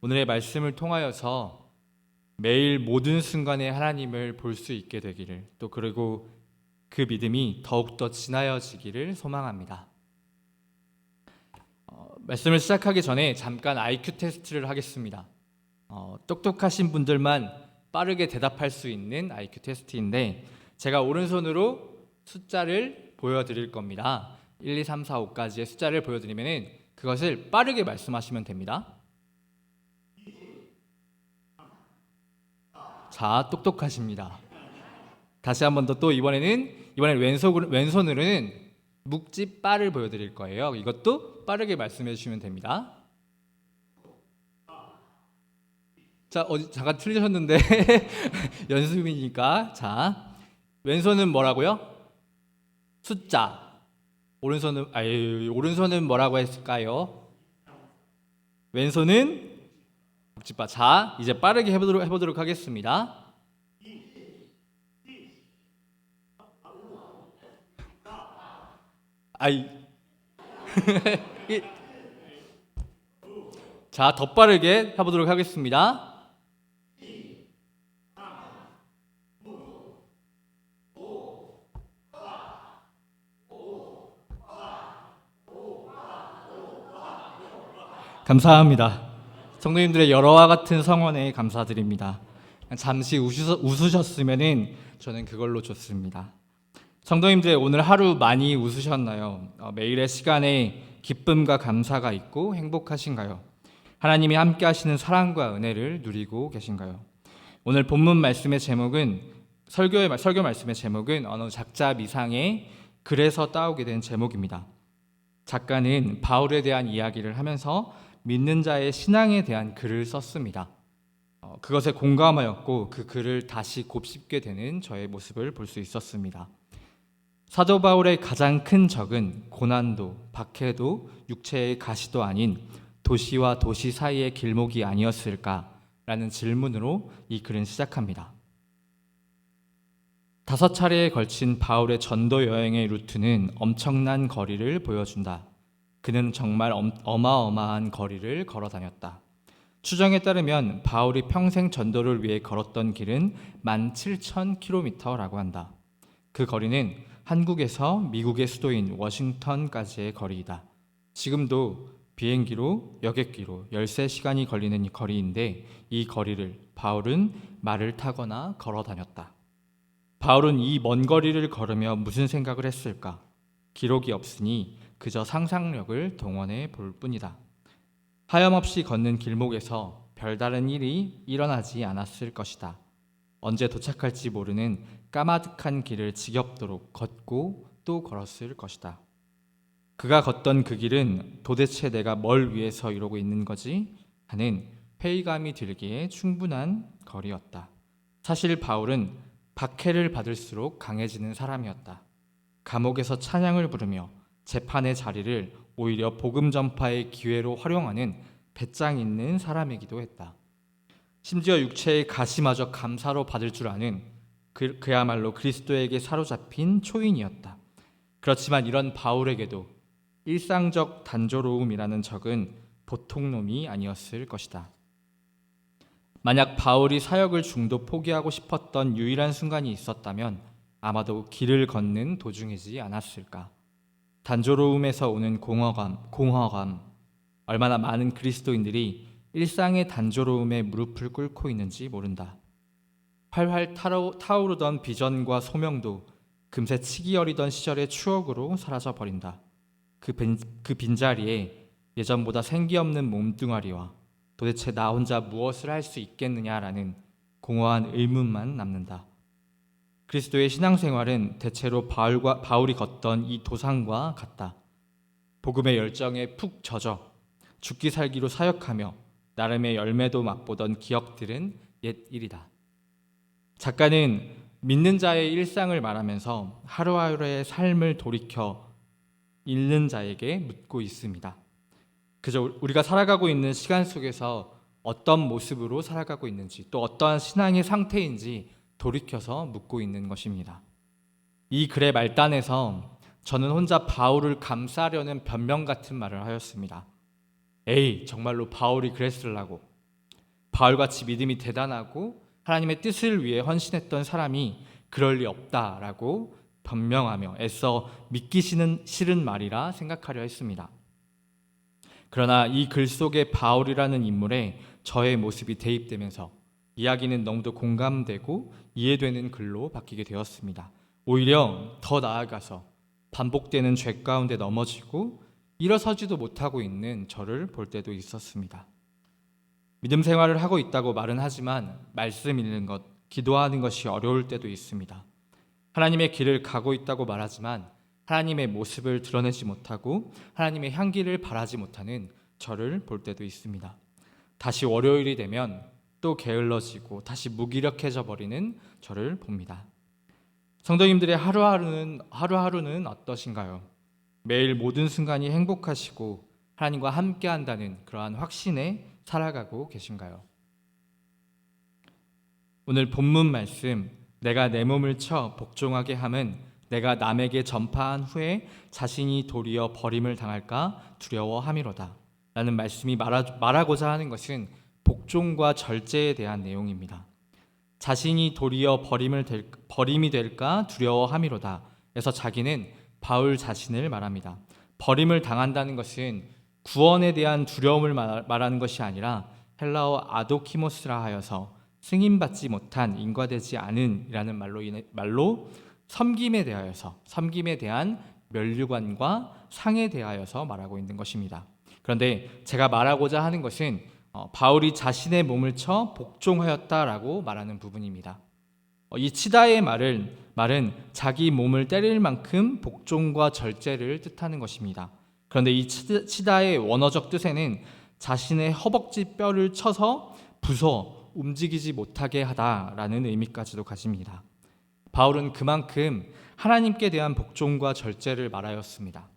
오늘의 말씀을 통하여서 매일 모든 순간에 하나님을 볼 수 있게 되기를 또 그리고 그 믿음이 더욱더 진하여지기를 소망합니다. 어, 말씀을 시작하기 전에 잠깐 IQ 테스트를 하겠습니다. 어, 똑똑하신 분들만 빠르게 대답할 수 있는 IQ 테스트인데 제가 오른손으로 숫자를 보여드릴 겁니다. 1, 2, 3, 4, 5까지의 숫자를 보여드리면 그것을 빠르게 말씀하시면 됩니다. 자, 똑똑하십니다. 다시 한 번 더 또 이번에는 이번엔 왼손 왼손으로는 묵지 빠를 보여드릴 거예요. 이것도 빠르게 말씀해 주시면 됩니다. 자, 어디 잠깐 틀리셨는데 연습이니까 자, 왼손은 뭐라고요? 숫자. 오른손은 아유 오른손은 뭐라고 했을까요? 왼손은 복지바. 자, 이제 빠르게 해보도록 해보도록 하겠습니다. 아이. 이- 자, 더 빠르게 해보도록 하겠습니다. 감사합니다. 성도님들의 여러와 같은 성원에 감사드립니다. 잠시 웃으, 웃으셨으면은 저는 그걸로 좋습니다. 성도님들 오늘 하루 많이 웃으셨나요? 어, 매일의 시간에 기쁨과 감사가 있고 행복하신가요? 하나님이 함께 하시는 사랑과 은혜를 누리고 계신가요? 오늘 본문 말씀의 제목은 설교의 말- 설교 말씀의 제목은 어느 작자 미상의 글에서 따오게 된 제목입니다. 작가는 바울에 대한 이야기를 하면서 믿는 자의 신앙에 대한 글을 썼습니다. 어, 그것에 공감하였고 그 글을 다시 곱씹게 되는 저의 모습을 볼 수 있었습니다. 사도 바울의 가장 큰 적은 고난도, 박해도, 육체의 가시도 아닌 도시와 도시 사이의 길목이 아니었을까라는 질문으로 이 글은 시작합니다. 다섯 차례에 걸친 바울의 전도 여행의 루트는 엄청난 거리를 보여준다. 그는 정말 엄- 어마어마한 거리를 걸어 다녔다. 추정에 따르면 바울이 평생 전도를 위해 걸었던 길은 17,000km라고 한다. 그 거리는 한국에서 미국의 수도인 워싱턴까지의 거리이다. 지금도 비행기로 여객기로 13시간이 걸리는 이 거리인데 이 거리를 바울은 말을 타거나 걸어 다녔다. 바울은 이 먼 거리를 걸으며 무슨 생각을 했을까? 기록이 없으니 그저 상상력을 동원해 볼 뿐이다. 하염없이 걷는 길목에서 별다른 일이 일어나지 않았을 것이다. 언제 도착할지 모르는 까마득한 길을 지겹도록 걷고 또 걸었을 것이다. 그가 걷던 그 길은 도대체 내가 뭘 위해서 이러고 있는 거지? 하는 회의감이 들기에 충분한 거리였다. 사실 바울은 박해를 받을수록 강해지는 사람이었다. 감옥에서 찬양을 부르며 재판의 자리를 오히려 복음 전파의 기회로 활용하는 배짱 있는 사람이기도 했다. 심지어 육체의 가시마저 감사로 받을 줄 아는 그, 그야말로 그리스도에게 사로잡힌 초인이었다. 그렇지만 이런 바울에게도 일상적 단조로움이라는 적은 보통 놈이 아니었을 것이다. 만약 바울이 사역을 중도 포기하고 싶었던 유일한 순간이 있었다면 아마도 길을 걷는 도중이지 않았을까. 단조로움에서 오는 공허감, 공허감. 얼마나 많은 그리스도인들이 일상의 단조로움에 무릎을 꿇고 있는지 모른다. 활활 타오, 타오르던 비전과 소명도 금세 치기 어리던 시절의 추억으로 사라져 버린다. 그, 빈, 그 빈자리에 예전보다 생기 없는 몸뚱아리와 도대체 나 혼자 무엇을 할 수 있겠느냐라는 공허한 의문만 남는다. 그리스도의 신앙생활은 대체로 바울과 바울이 걷던 이 도상과 같다. 복음의 열정에 푹 젖어 죽기 살기로 사역하며 나름의 열매도 맛보던 기억들은 옛 일이다. 작가는 믿는 자의 일상을 말하면서 하루하루의 삶을 돌이켜 읽는 자에게 묻고 있습니다. 그저 우리가 살아가고 있는 시간 속에서 어떤 모습으로 살아가고 있는지 또 어떠한 신앙의 상태인지 돌이켜서 묻고 있는 것입니다. 이 글의 말단에서 저는 혼자 바울을 감싸려는 변명 같은 말을 하였습니다. 에이, 정말로 바울이 그랬을라고. 바울같이 믿음이 대단하고 하나님의 뜻을 위해 헌신했던 사람이 그럴 리 없다라고 변명하며 애써 믿기시는 싫은 말이라 생각하려 했습니다. 그러나 이 글 속에 바울이라는 인물에 저의 모습이 대입되면서 이야기는 너무도 공감되고 이해되는 글로 바뀌게 되었습니다. 오히려 더 나아가서 반복되는 죄 가운데 넘어지고 일어서지도 못하고 있는 저를 볼 때도 있었습니다. 믿음 생활을 하고 있다고 말은 하지만 말씀 읽는 것, 기도하는 것이 어려울 때도 있습니다. 하나님의 길을 가고 있다고 말하지만 하나님의 모습을 드러내지 못하고 하나님의 향기를 바라지 못하는 저를 볼 때도 있습니다. 다시 월요일이 되면 또 게을러지고 다시 무기력해져 버리는 저를 봅니다. 성도님들의 하루하루는 하루하루는 어떠신가요? 매일 모든 순간이 행복하시고 하나님과 함께 한다는 그러한 확신에 살아가고 계신가요? 오늘 본문 말씀 내가 내 몸을 쳐 복종하게 함은 내가 남에게 전파한 후에 자신이 도리어 버림을 당할까 두려워함이로다. 라는 말씀이 말하, 말하고자 하는 것은 복종과 절제에 대한 내용입니다. 자신이 도리어 버림을 될, 버림이 될까 두려워함이로다. 그래서 자기는 바울 자신을 말합니다. 버림을 당한다는 것은 구원에 대한 두려움을 말, 말하는 것이 아니라 헬라어 아도키모스라 하여서 승인받지 못한 인과되지 않은이라는 말로 인해, 말로 섬김에 대하여서 섬김에 대한 멸류관과 상에 대하여서 말하고 있는 것입니다. 그런데 제가 말하고자 하는 것은 어, 바울이 자신의 몸을 쳐 복종하였다라고 말하는 부분입니다. 어, 이 치다의 말을 말은 자기 몸을 때릴 만큼 복종과 절제를 뜻하는 것입니다. 그런데 이 치다의 원어적 뜻에는 자신의 허벅지 뼈를 쳐서 부숴 움직이지 못하게 하다라는 의미까지도 가집니다. 바울은 그만큼 하나님께 대한 복종과 절제를 말하였습니다.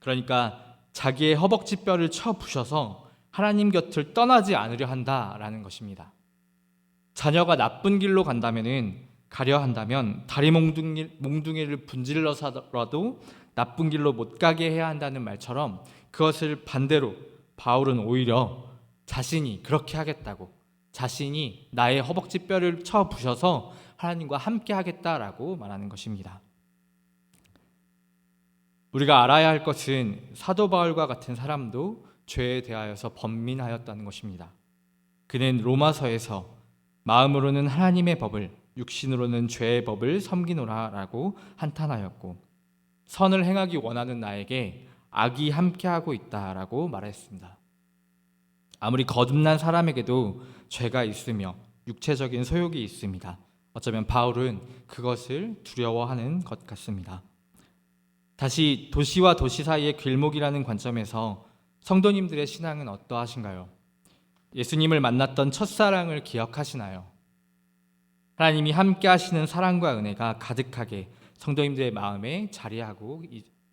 그러니까 자기의 허벅지 뼈를 쳐 부셔서 하나님 곁을 떠나지 않으려 한다라는 것입니다. 자녀가 나쁜 길로 간다면은 가려 한다면 다리 몽둥이, 몽둥이를 분질러서라도 나쁜 길로 못 가게 해야 한다는 말처럼 그것을 반대로 바울은 오히려 자신이 그렇게 하겠다고 자신이 나의 허벅지 뼈를 쳐 부셔서 하나님과 함께 하겠다라고 말하는 것입니다. 우리가 알아야 할 것은 사도 바울과 같은 사람도 죄에 대하여서 번민하였다는 것입니다. 그는 로마서에서 마음으로는 하나님의 법을 육신으로는 죄의 법을 섬기노라라고 한탄하였고 선을 행하기 원하는 나에게 악이 함께하고 있다라고 말했습니다. 아무리 거듭난 사람에게도 죄가 있으며 육체적인 소욕이 있습니다. 어쩌면 바울은 그것을 두려워하는 것 같습니다. 다시 도시와 도시 사이의 길목이라는 관점에서 성도님들의 신앙은 어떠하신가요? 예수님을 만났던 첫사랑을 기억하시나요? 하나님이 함께 하시는 사랑과 은혜가 가득하게 성도님들의 마음에 자리하고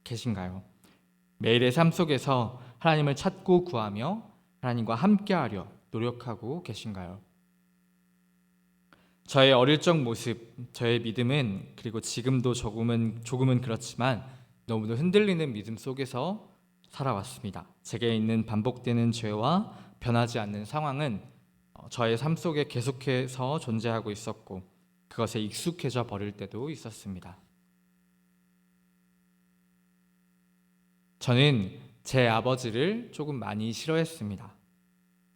계신가요? 매일의 삶 속에서 하나님을 찾고 구하며 하나님과 함께하려 노력하고 계신가요? 저의 어릴 적 모습, 저의 믿음은 그리고 지금도 조금은 조금은 그렇지만 너무도 흔들리는 믿음 속에서 살아왔습니다. 제게 있는 반복되는 죄와 변하지 않는 상황은 어, 저의 삶 속에 계속해서 존재하고 있었고 그것에 익숙해져 버릴 때도 있었습니다. 저는 제 아버지를 조금 많이 싫어했습니다.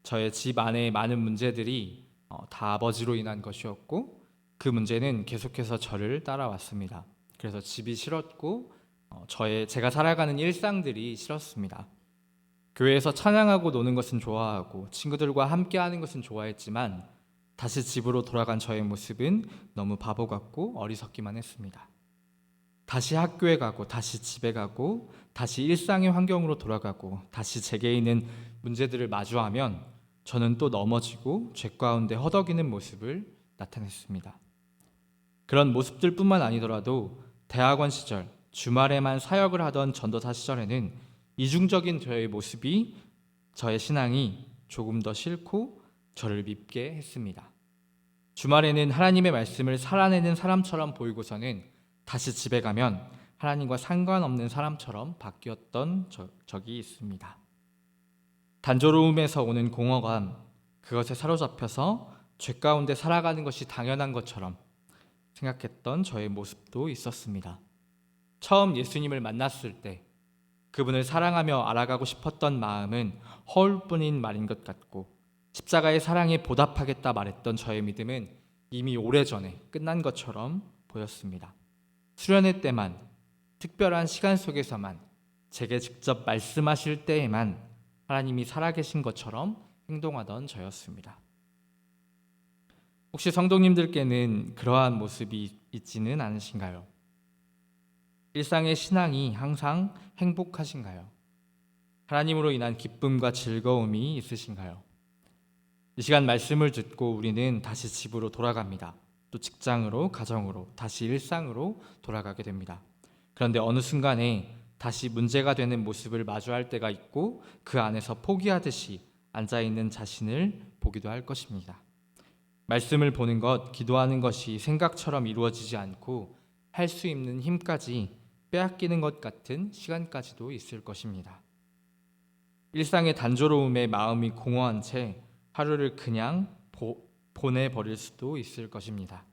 저의 집 안에 많은 문제들이 어, 다 아버지로 인한 것이었고 그 문제는 계속해서 저를 따라왔습니다. 그래서 집이 싫었고 어, 저의 제가 살아가는 일상들이 싫었습니다. 교회에서 찬양하고 노는 것은 좋아하고 친구들과 함께 하는 것은 좋아했지만 다시 집으로 돌아간 저의 모습은 너무 바보 같고 어리석기만 했습니다. 다시 학교에 가고 다시 집에 가고 다시 일상의 환경으로 돌아가고 다시 제게 있는 문제들을 마주하면 저는 또 넘어지고 죄 가운데 허덕이는 모습을 나타냈습니다. 그런 모습들뿐만 아니더라도 대학원 시절 주말에만 사역을 하던 전도사 시절에는 이중적인 저의 모습이 저의 신앙이 조금 더 싫고 저를 밉게 했습니다. 주말에는 하나님의 말씀을 살아내는 사람처럼 보이고서는 다시 집에 가면 하나님과 상관없는 사람처럼 바뀌었던 저, 적이 있습니다. 단조로움에서 오는 공허감, 그것에 사로잡혀서 죄 가운데 살아가는 것이 당연한 것처럼 생각했던 저의 모습도 있었습니다. 처음 예수님을 만났을 때 그분을 사랑하며 알아가고 싶었던 마음은 허울뿐인 말인 것 같고 십자가의 사랑에 보답하겠다 말했던 저의 믿음은 이미 오래전에 끝난 것처럼 보였습니다. 수련회 때만 특별한 시간 속에서만 제게 직접 말씀하실 때에만 하나님이 살아계신 것처럼 행동하던 저였습니다. 혹시 성도님들께는 그러한 모습이 있지는 않으신가요? 일상의 신앙이 항상 행복하신가요? 하나님으로 인한 기쁨과 즐거움이 있으신가요? 이 시간 말씀을 듣고 우리는 다시 집으로 돌아갑니다. 또 직장으로, 가정으로, 다시 일상으로 돌아가게 됩니다. 그런데 어느 순간에 다시 문제가 되는 모습을 마주할 때가 있고 그 안에서 포기하듯이 앉아 있는 자신을 보기도 할 것입니다. 말씀을 보는 것, 기도하는 것이 생각처럼 이루어지지 않고 할 수 있는 힘까지 빼앗기는 것 같은 시간까지도 있을 것입니다. 일상의 단조로움에 마음이 공허한 채 하루를 그냥 보, 보내버릴 수도 있을 것입니다.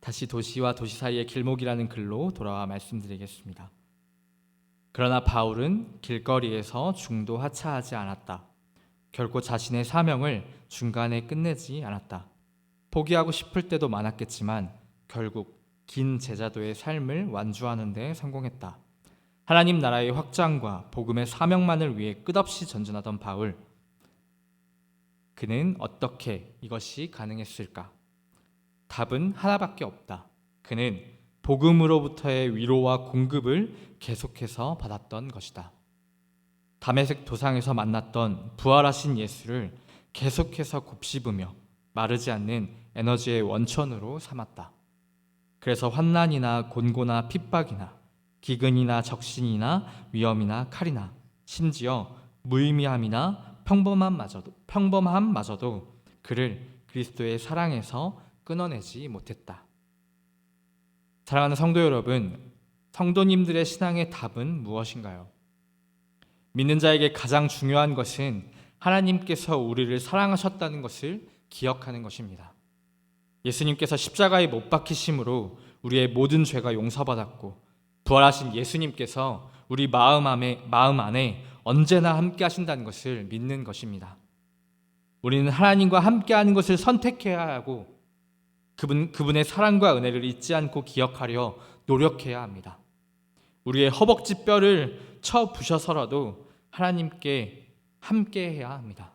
다시 도시와 도시 사이의 길목이라는 글로 돌아와 말씀드리겠습니다. 그러나 바울은 길거리에서 중도 하차하지 않았다. 결코 자신의 사명을 중간에 끝내지 않았다. 포기하고 싶을 때도 많았겠지만 결국 긴 제자도의 삶을 완주하는 데 성공했다. 하나님 나라의 확장과 복음의 사명만을 위해 끝없이 전진하던 바울. 그는 어떻게 이것이 가능했을까? 답은 하나밖에 없다. 그는 복음으로부터의 위로와 공급을 계속해서 받았던 것이다. 담에색 도상에서 만났던 부활하신 예수를 계속해서 곱씹으며 마르지 않는 에너지의 원천으로 삼았다. 그래서 환난이나 곤고나 핍박이나 기근이나 적신이나 위험이나 칼이나 심지어 무의미함이나 평범함마저도 평범함마저도 그를 그리스도의 사랑에서 끊어내지 못했다. 사랑하는 성도 여러분, 성도님들의 신앙의 답은 무엇인가요? 믿는 자에게 가장 중요한 것은 하나님께서 우리를 사랑하셨다는 것을 기억하는 것입니다. 예수님께서 십자가에 못 박히심으로 우리의 모든 죄가 용서받았고 부활하신 예수님께서 우리 마음 안에 마음 안에 언제나 함께 하신다는 것을 믿는 것입니다. 우리는 하나님과 함께 하는 것을 선택해야 하고 그분 그분의 사랑과 은혜를 잊지 않고 기억하려 노력해야 합니다. 우리의 허벅지 뼈를 쳐 부셔서라도 하나님께 함께 해야 합니다.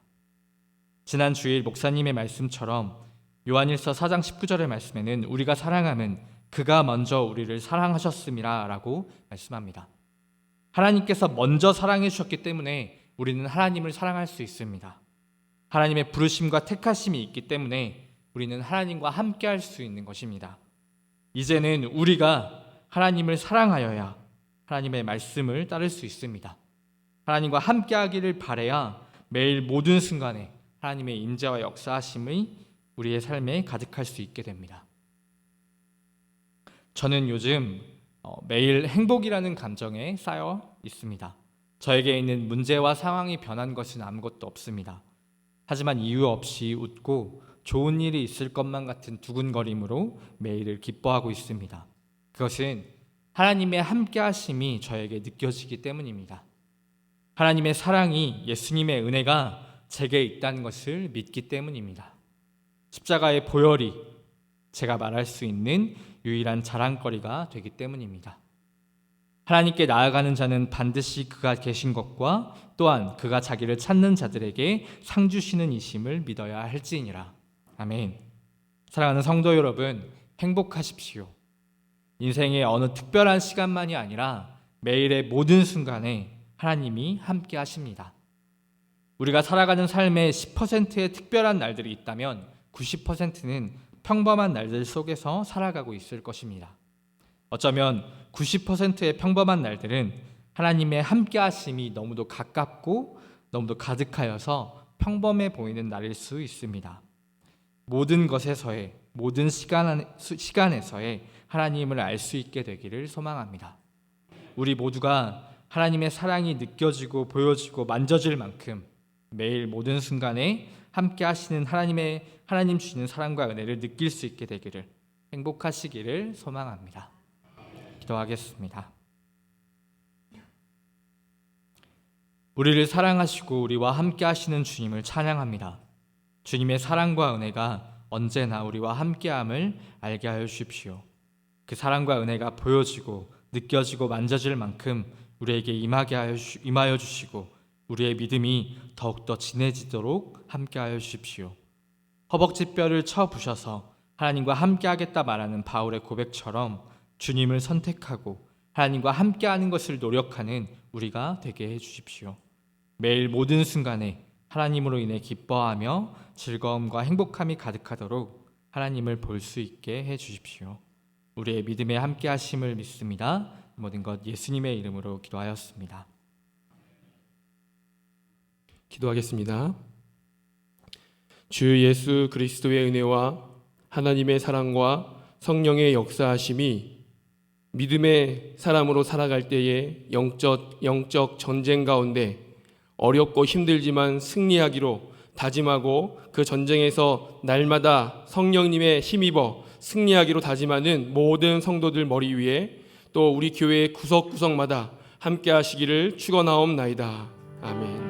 지난 주일 목사님의 말씀처럼 요한일서 4장 19절의 말씀에는 우리가 사랑하면 그가 먼저 우리를 사랑하셨음이라라고 말씀합니다. 하나님께서 먼저 사랑해 주셨기 때문에 우리는 하나님을 사랑할 수 있습니다. 하나님의 부르심과 택하심이 있기 때문에 우리는 하나님과 함께 할 수 있는 것입니다. 이제는 우리가 하나님을 사랑하여야 하나님의 말씀을 따를 수 있습니다. 하나님과 함께 하기를 바래야 매일 모든 순간에 하나님의 인자와 역사하심이 우리의 삶에 가득할 수 있게 됩니다. 저는 요즘 어, 매일 행복이라는 감정에 쌓여 있습니다. 저에게 있는 문제와 상황이 변한 것은 아무것도 없습니다. 하지만 이유 없이 웃고 좋은 일이 있을 것만 같은 두근거림으로 매일을 기뻐하고 있습니다. 그것은 하나님의 함께 하심이 저에게 느껴지기 때문입니다. 하나님의 사랑이 예수님의 은혜가 제게 있다는 것을 믿기 때문입니다. 십자가의 보혈이 제가 말할 수 있는 유일한 자랑거리가 되기 때문입니다. 하나님께 나아가는 자는 반드시 그가 계신 것과 또한 그가 자기를 찾는 자들에게 상 주시는 이심을 믿어야 할지니라. 아멘. 사랑하는 성도 여러분, 행복하십시오. 인생의 어느 특별한 시간만이 아니라 매일의 모든 순간에 하나님이 함께 하십니다. 우리가 살아가는 삶의 10%의 특별한 날들이 있다면 90%는 평범한 날들 속에서 살아가고 있을 것입니다. 어쩌면 90%의 평범한 날들은 하나님의 함께 하심이 너무도 가깝고 너무도 가득하여서 평범해 보이는 날일 수 있습니다. 모든 것에서의 모든 시간 시간에서의 하나님을 알 수 있게 되기를 소망합니다. 우리 모두가 하나님의 사랑이 느껴지고 보여지고 만져질 만큼 매일 모든 순간에 함께 하시는 하나님의 하나님 주시는 사랑과 은혜를 느낄 수 있게 되기를 행복하시기를 소망합니다. 기도하겠습니다. 우리를 사랑하시고 우리와 함께 하시는 주님을 찬양합니다. 주님의 사랑과 은혜가 언제나 우리와 함께함을 알게 하여 주십시오. 그 사랑과 은혜가 보여지고 느껴지고 만져질 만큼 우리에게 임하게 하여 주, 임하여 주시고 우리의 믿음이 더욱더 진해지도록 함께하여 주십시오. 허벅지 뼈를 쳐 부셔서 하나님과 함께하겠다 말하는 바울의 고백처럼 주님을 선택하고 하나님과 함께하는 것을 노력하는 우리가 되게 해 주십시오. 매일 모든 순간에 하나님으로 인해 기뻐하며 즐거움과 행복함이 가득하도록 하나님을 볼 수 있게 해 주십시오. 우리의 믿음에 함께 하심을 믿습니다. 모든 것 예수님의 이름으로 기도하였습니다. 기도하겠습니다. 주 예수 그리스도의 은혜와 하나님의 사랑과 성령의 역사하심이 믿음의 사람으로 살아갈 때에 영적, 영적 전쟁 가운데 어렵고 힘들지만 승리하기로 다짐하고 그 전쟁에서 날마다 성령님의 힘입어 승리하기로 다짐하는 모든 성도들 머리 위에 또 우리 교회 구석구석마다 함께 하시기를 축원하옵나이다. 아멘.